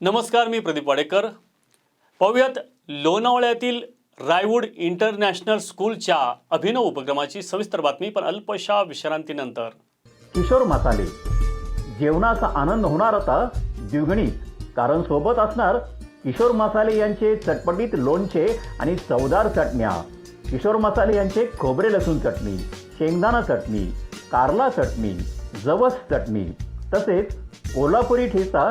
नमस्कार मी प्रदीप वाडेकर. पाहूयात लोणावळ्यातील Ryewood international स्कूलच्या अभिनव उपक्रमाची सविस्तर बातमी पण अल्पशा विश्रांतीनंतर. किशोर मसाले जेवणाचा आनंद होणार आता द्विगणी कारण सोबत असणार किशोर मसाले यांचे चटपटीत लोणचे आणि चवदार चटण्या. किशोर मसाले यांचे खोबरे लसूण चटणी शेंगदाणा चटणी कारला चटणी जवस चटणी तसेच कोल्हापुरी ठेचा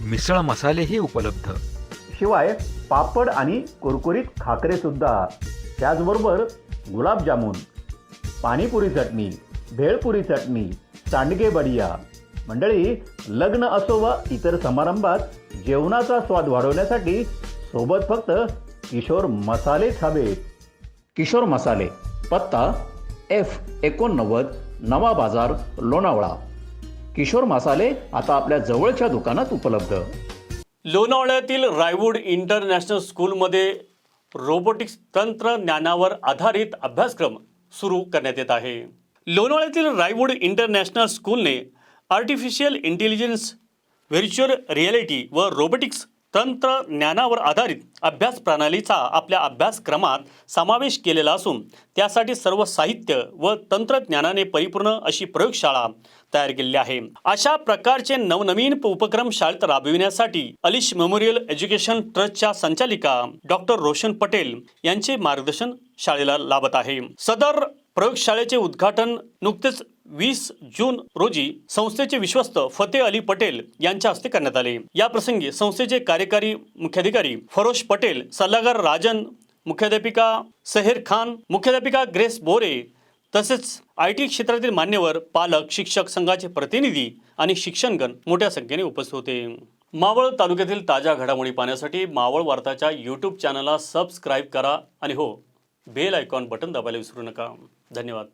मिसळ मसालेही उपलब्ध. शिवाय पापड आणि कुरकुरीत खाकरे सुद्धा. त्याचबरोबर गुलाबजामुन पाणीपुरी चटणी भेळपुरी चटणी सांडगे बडिया. मंडळी लग्न असो वा इतर समारंभात जेवणाचा स्वाद वाढवण्यासाठी सोबत फक्त किशोर मसालेच हवेत किशोर मसाले पत्ता एफ एकोणनव्वद नवा बाजार लोणावळा. किशोर मसाले आता आपल्या जवळच्या दुकानात उपलब्ध. लोणावळ्यातील रायवूड इंटरनॅशनल स्कूलमध्ये रोबोटिक्स तंत्रज्ञानावर आधारित अभ्यासक्रम सुरू करण्यात येत आहे. लोणावळ्यातील रायवूड इंटरनॅशनल स्कूलने आर्टिफिशियल इंटेलिजन्स व्हर्च्युअल रिॲलिटी व रोबोटिक्स तंत्रज्ञानावर आधारित अभ्यास प्रणालीचा आपल्या अभ्यासक्रमात समावेश केलेला असून त्यासाठी सर्व साहित्य व तंत्रज्ञानाने परिपूर्ण अशी प्रयोगशाळा तयार केलेली आहे. अशा प्रकारचे नवनवीन प- उपक्रम शाळेत राबविण्यासाठी अलिश मेमोरियल एज्युकेशन ट्रस्टच्या संचालिका डॉक्टर रोशन पटेल यांचे मार्गदर्शन शाळेला लाभत आहे. सदर प्रयोगशाळेचे उद्घाटन नुकतेच वीस जून रोजी संस्थेचे विश्वस्त फतेह अली पटेल यांच्या हस्ते करण्यात आले. या प्रसंगी संस्थेचे कार्यकारी मुख्याधिकारी फरोश पटेल सल्लागार राजन मुख्याध्यापिका सहेर खान मुख्याध्यापिका ग्रेस बोरे तसेच आय टी क्षेत्रातील मान्यवर पालक शिक्षक संघाचे प्रतिनिधी आणि शिक्षणगण मोठ्या संख्येने उपस्थित होते. मावळ तालुक्यातील ताज्या घडामोडी पाहण्यासाठी मावळ वार्ताच्या यूट्यूब चॅनलला सबस्क्राईब करा आणि हो बेल आयकॉन बटन दाबायला विसरू नका. धन्यवाद.